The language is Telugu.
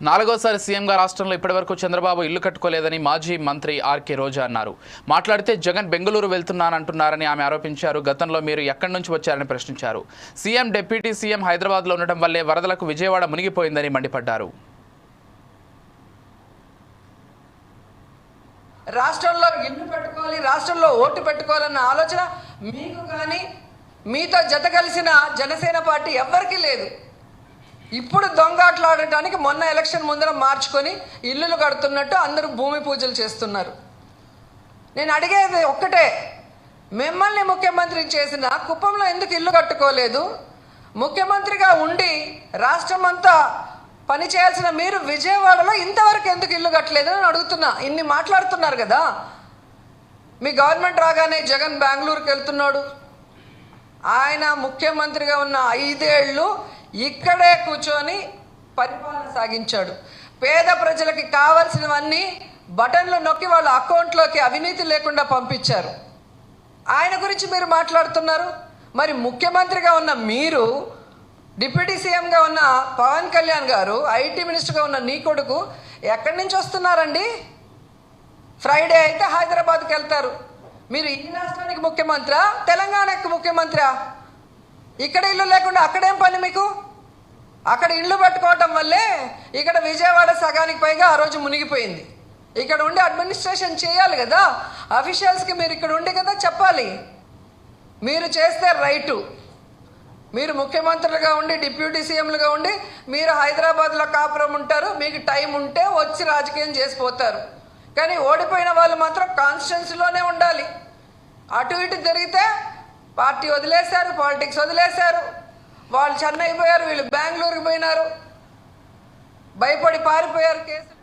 నాలుగోసారి సీఎంగా రాష్ట్రంలో ఇప్పటివరకు చంద్రబాబు ఇల్లు కట్టుకోలేదని మాజీ మంత్రి ఆర్కే రోజా అన్నారు. మాట్లాడితే జగన్ బెంగళూరు వెళ్తున్నానంటున్నారని ఆమె ఆరోపించారు. గతంలో మీరు ఎక్కడి నుంచి వచ్చారని ప్రశ్నించారు. సీఎం డిప్యూటీ సీఎం హైదరాబాద్లో ఉండటం వల్లే వరదలకు విజయవాడ మునిగిపోయిందని మండిపడ్డారు. రాష్ట్రంలో ఇల్లు పెట్టుకోవాలి రాష్ట్రంలో ఓటు పెట్టుకోవాలన్న ఆలోచన మీకు కానీ మీతో జత కలిసిన జనసేన పార్టీ ఎవ్వరికీ లేదు. ఇప్పుడు దొంగాట్లాడటానికి మొన్న ఎలక్షన్ ముందర మార్చుకొని ఇల్లులు కడుతున్నట్టు అందరూ భూమి పూజలు చేస్తున్నారు. నేను అడిగేది ఒక్కటే మిమ్మల్ని ముఖ్యమంత్రి చేసిన కుప్పంలో ఎందుకు ఇల్లు కట్టుకోలేదు? ముఖ్యమంత్రిగా ఉండి రాష్ట్రం అంతా పనిచేయాల్సిన మీరు విజయవాడలో ఇంతవరకు ఎందుకు ఇల్లు కట్టలేదు అని అడుగుతున్నా. ఇన్ని మాట్లాడుతున్నారు కదా. మీ గవర్నమెంట్ రాగానే జగన్ బెంగళూరుకి వెళ్తున్నాడు. ఆయన ముఖ్యమంత్రిగా ఉన్న ఐదేళ్ళు ఇక్కడే కూర్చొని పరిపాలన సాగించాడు. పేద ప్రజలకి కావలసినవన్నీ బటన్లు నొక్కి వాళ్ళ అకౌంట్లోకి అవినీతి లేకుండా పంపించారు. ఆయన గురించి మీరు మాట్లాడుతున్నారు. మరి ముఖ్యమంత్రిగా ఉన్న మీరు డిప్యూటీ సీఎంగా ఉన్న పవన్ కళ్యాణ్ గారు ఐటీ మినిస్టర్గా ఉన్న నీ కొడుకు ఎక్కడి నుంచి వస్తున్నారండి? ఫ్రైడే అయితే హైదరాబాద్కి వెళ్తారు. మీరు ఈ రాష్ట్రానికి ముఖ్యమంత్రా? తెలంగాణకి ముఖ్యమంత్రా? ఇక్కడ ఇల్లు లేకుండా అక్కడేం పని మీకు? అక్కడ ఇల్లు పెట్టుకోవటం వల్లే ఇక్కడ విజయవాడ సగానికి పైగా ఆ రోజు మునిగిపోయింది. ఇక్కడ ఉండి అడ్మినిస్ట్రేషన్ చేయాలి కదా. అఫీషియల్స్కి మీరు ఇక్కడ ఉండి కదా చెప్పాలి. మీరు చేస్తే రైటు. మీరు ముఖ్యమంత్రులుగా ఉండి డిప్యూటీ సీఎంలుగా ఉండి మీరు హైదరాబాద్లో కాపురం ఉంటారు మీకు టైం ఉంటే వచ్చి రాజకీయం చేసిపోతారు కానీ ఓడిపోయిన వాళ్ళు మాత్రం కాన్స్టిట్యున్సీలోనే ఉండాలి. అటు ఇటు జరిగితే పార్టీ వదిలేశారు పాలిటిక్స్ వదిలేశారు. వాళ్ళు చెన్నైకి పోయారు వీళ్ళు బెంగళూరుకి పోయినారు. భయపడి పారిపోయారు కేసులు.